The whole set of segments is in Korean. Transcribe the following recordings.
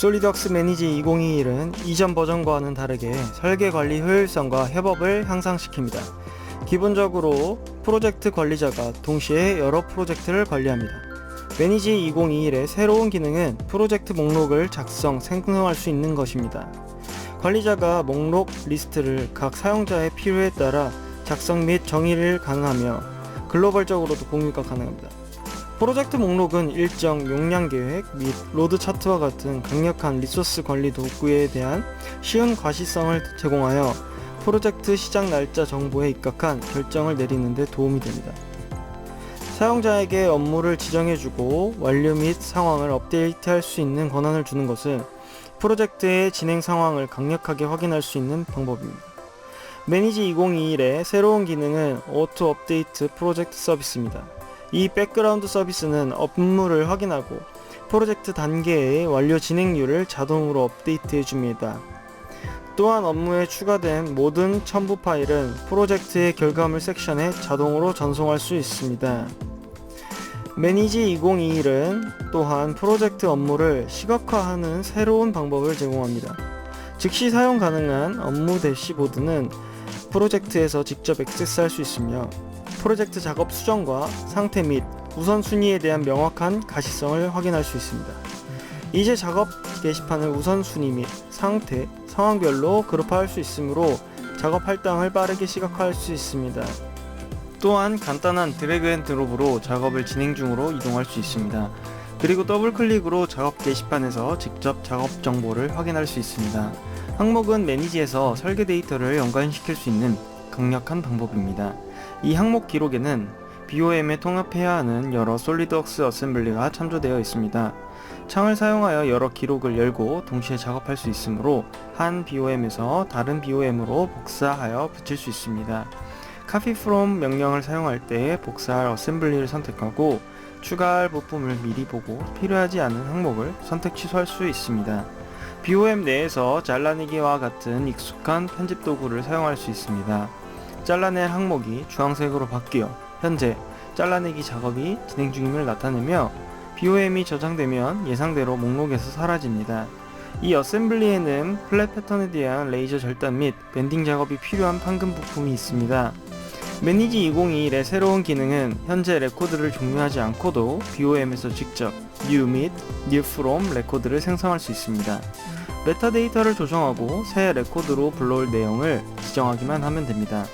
솔리드웍스 매니지 2021은 이전 버전과는 다르게 설계 관리 효율성과 협업을 향상시킵니다. 기본적으로 프로젝트 관리자가 동시에 여러 프로젝트를 관리합니다. 매니지 2021의 새로운 기능은 프로젝트 목록을 작성, 생성할 수 있는 것입니다. 관리자가 목록 리스트를 각 사용자의 필요에 따라 작성 및 정의를 가능하며 글로벌적으로도 공유가 가능합니다. 프로젝트 목록은 일정 용량 계획 및 로드 차트와 같은 강력한 리소스 관리 도구에 대한 쉬운 과시성을 제공하여 프로젝트 시작 날짜 정보에 입각한 결정을 내리는 데 도움이 됩니다. 사용자에게 업무를 지정해주고 완료 및 상황을 업데이트할 수 있는 권한을 주는 것은 프로젝트의 진행 상황을 강력하게 확인할 수 있는 방법입니다. 매니지 2021의 새로운 기능은 오토 업데이트 프로젝트 서비스입니다. 이 백그라운드 서비스는 업무를 확인하고 프로젝트 단계의 완료 진행률을 자동으로 업데이트해 줍니다. 또한 업무에 추가된 모든 첨부 파일은 프로젝트의 결과물 섹션에 자동으로 전송할 수 있습니다. 매니지 2021은 또한 프로젝트 업무를 시각화하는 새로운 방법을 제공합니다. 즉시 사용 가능한 업무 대시보드는 프로젝트에서 직접 액세스할 수 있으며 프로젝트 작업 수정과 상태 및 우선순위에 대한 명확한 가시성을 확인할 수 있습니다. 이제 작업 게시판을 우선순위 및 상태, 상황별로 그룹화할 수 있으므로 작업 할당을 빠르게 시각화할 수 있습니다. 또한 간단한 드래그 앤 드롭으로 작업을 진행 중으로 이동할 수 있습니다. 그리고 더블 클릭으로 작업 게시판에서 직접 작업 정보를 확인할 수 있습니다. 항목은 매니지에서 설계 데이터를 연관시킬 수 있는 강력한 방법입니다. 이 항목 기록에는 BOM에 통합해야 하는 여러 솔리드웍스 어셈블리가 참조되어 있습니다. 창을 사용하여 여러 기록을 열고 동시에 작업할 수 있으므로 한 BOM에서 다른 BOM으로 복사하여 붙일 수 있습니다. copy from 명령을 사용할 때 복사할 어셈블리를 선택하고 추가할 부품을 미리 보고 필요하지 않은 항목을 선택 취소할 수 있습니다. BOM 내에서 잘라내기와 같은 익숙한 편집 도구를 사용할 수 있습니다. 잘라낼 항목이 주황색으로 바뀌어 현재 잘라내기 작업이 진행 중임을 나타내며 BOM이 저장되면 예상대로 목록에서 사라집니다. 이 어셈블리에는 플랫 패턴에 대한 레이저 절단 및 밴딩 작업이 필요한 판금 부품이 있습니다. 매니지 2021의 새로운 기능은 현재 레코드를 종료하지 않고도 BOM에서 직접 new 및 new from 레코드를 생성할 수 있습니다. 메타데이터를 조정하고 새 레코드로 불러올 내용을 지정하기만 하면 됩니다.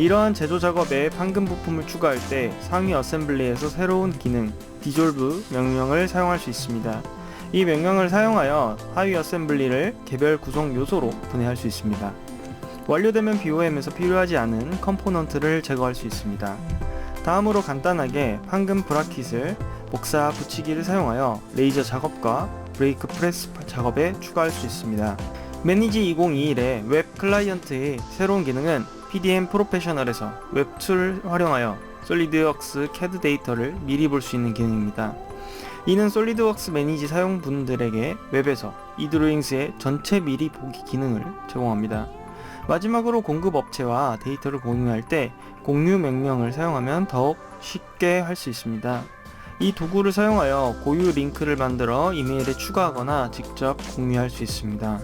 이러한 제조 작업에 판금 부품을 추가할 때 상위 어셈블리에서 새로운 기능 디졸브 명령을 사용할 수 있습니다. 이 명령을 사용하여 하위 어셈블리를 개별 구성 요소로 분해할 수 있습니다. 완료되면 BOM에서 필요하지 않은 컴포넌트를 제거할 수 있습니다. 다음으로 간단하게 판금 브라킷을 복사 붙이기를 사용하여 레이저 작업과 브레이크 프레스 작업에 추가할 수 있습니다. 매니지 2021의 웹 클라이언트의 새로운 기능은 PDM 프로페셔널에서 웹툴을 활용하여 솔리드웍스 CAD 데이터를 미리 볼 수 있는 기능입니다. 이는 솔리드웍스 매니지 사용분들에게 웹에서 이드로잉스의 전체 미리 보기 기능을 제공합니다. 마지막으로 공급 업체와 데이터를 공유할 때 공유 명령을 사용하면 더욱 쉽게 할 수 있습니다. 이 도구를 사용하여 고유 링크를 만들어 이메일에 추가하거나 직접 공유할 수 있습니다.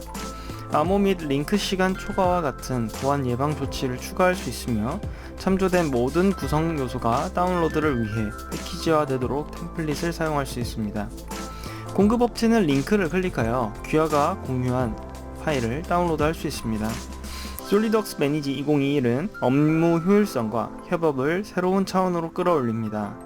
암호 및 링크 시간 초과와 같은 보안 예방 조치를 추가할 수 있으며 참조된 모든 구성 요소가 다운로드를 위해 패키지화되도록 템플릿을 사용할 수 있습니다. 공급업체는 링크를 클릭하여 귀하가 공유한 파일을 다운로드할 수 있습니다. 솔리덕스 매니지 2021은 업무 효율성과 협업을 새로운 차원으로 끌어올립니다.